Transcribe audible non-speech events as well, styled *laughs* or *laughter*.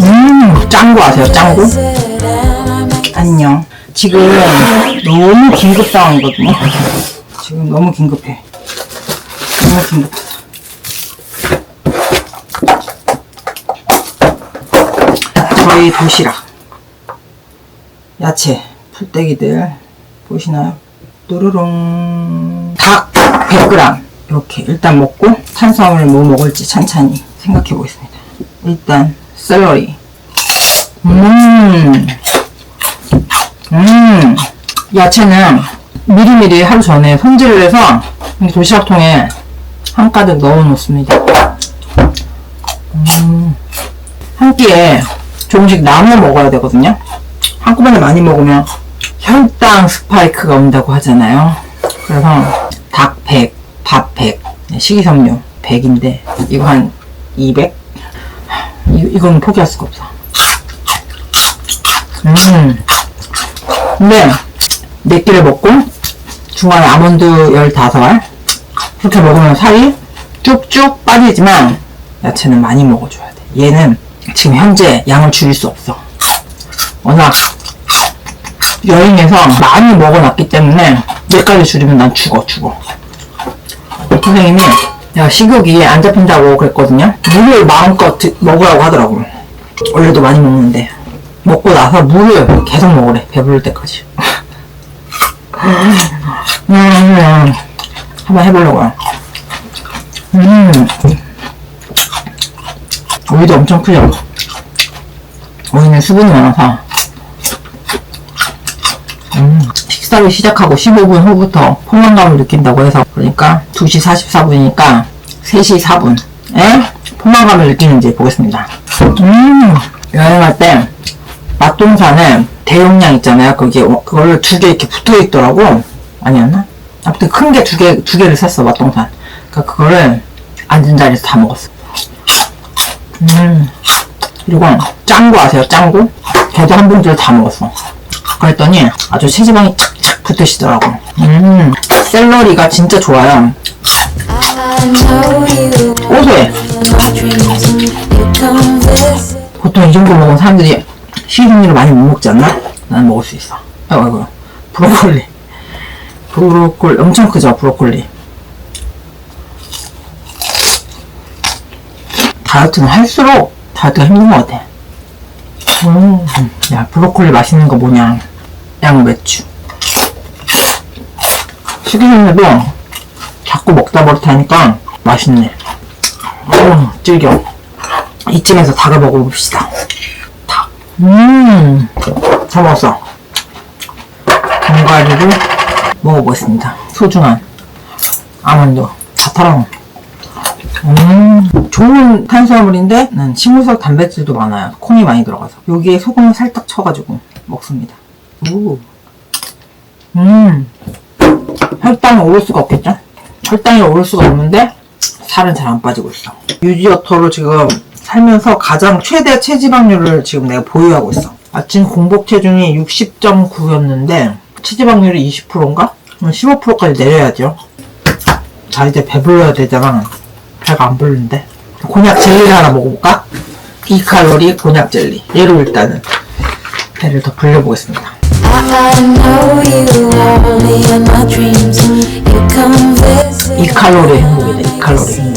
음, 짱구 아세요? 짱구? 안녕. 지금 너무 긴급 상황이거든요. 지금 너무 긴급해. 정말 긴급하다. 저희 도시락. 야채, 풀떼기들 보이시나요? 또르롱. 닭 100g. 이렇게 일단 먹고 탄수화물 뭐 먹을지 찬찬히 생각해 보겠습니다. 일단 샐러리. 음. 음, 야채는 미리미리 하루 전에 손질을 해서 이 도시락통에 한 가득 넣어 놓습니다. 음, 한 끼에 조금씩 나눠 먹어야 되거든요. 한꺼번에 많이 먹으면 혈당 스파이크가 온다고 하잖아요. 그래서 닭 100, 밥 100, 식이섬유 100인데 이거 한 200? 이, 이건 포기할 수가 없어. 음. 근데 네 끼를 먹고 중간에 아몬드 15알 그렇게 먹으면 살이 쭉쭉 빠지지만 야채는 많이 먹어줘야 돼 얘는 지금 현재 양을 줄일 수 없어 워낙 여행에서 많이 먹어놨기 때문에 몇 가지 줄이면 난 죽어 죽어 선생님이 내가 식욕이 안 잡힌다고 그랬거든요. 물을 마음껏 드- 먹으라고 하더라고. 원래도 많이 먹는데. 먹고 나서 물을 계속 먹으래 배부를 때까지. 음, *laughs* 음, 한번 해보려고요 음. 오이도 엄청 크죠? 오이는 수분이 많아서. 음, 식사를 시작하고 15분 후부터 포만감을 느낀다고 해서 그러니까 2시 44분이니까 3시 4분에 포만감을 느끼는지 보겠습니다 음 여행할 때 맛동산에 대용량 있잖아요. 그게 그거를 두개 이렇게 붙어 있더라고. 아니었나? 아무튼 큰 게 두 개 두 개를 샀어 맛동산. 그러니까 그거를 앉은 자리에서 다 먹었어. 음 그리고 짱구 아세요? 짱구? 걔도 한 봉지를 다 먹었어. 그랬더니 아주 체지방이 착 착 붙으시더라고. 음 샐러리가 진짜 좋아요. 고소해. 보통 이 정도 먹으면 사람들이 시중류를 많이 못 먹지 않나? 난 먹을 수 있어. 아이고, 아이고. 브로콜리. 브로콜리, 엄청 크죠, 브로콜리. 다이어트는 할수록 다이어트가 힘든 것 같아. 음, 야, 브로콜리 맛있는 거 뭐냐. 양배추. 식이섬유도 자꾸 먹다 버릇하니까 맛있네. 음, 질겨. 이쯤에서 닭을 먹어봅시다. 닭. 음, 잘 먹었어. 견과류를 먹어보겠습니다. 소중한 아몬드. 다 털어. 음, 좋은 탄수화물인데, 는 식물성 단백질도 많아요. 콩이 많이 들어가서. 여기에 소금을 살짝 쳐가지고 먹습니다. 오. 음, 혈당이 오를 수가 없겠죠? 혈당이 오를 수가 없는데, 살은 잘 안 빠지고 있어. 유지어터로 지금 살면서 가장 최대 체지방률을 지금 내가 보유하고 있어. 아침 공복 체중이 60.9였는데 체지방률이 20%인가? 15%까지 내려야죠. 자 이제 배불러야 되잖아. 배가 안 부르는데. 곤약 젤리를 하나 먹어볼까? 2칼로리 곤약 젤리. 얘로 일단은 배를 더 불려보겠습니다. 칼로리. 2칼로리.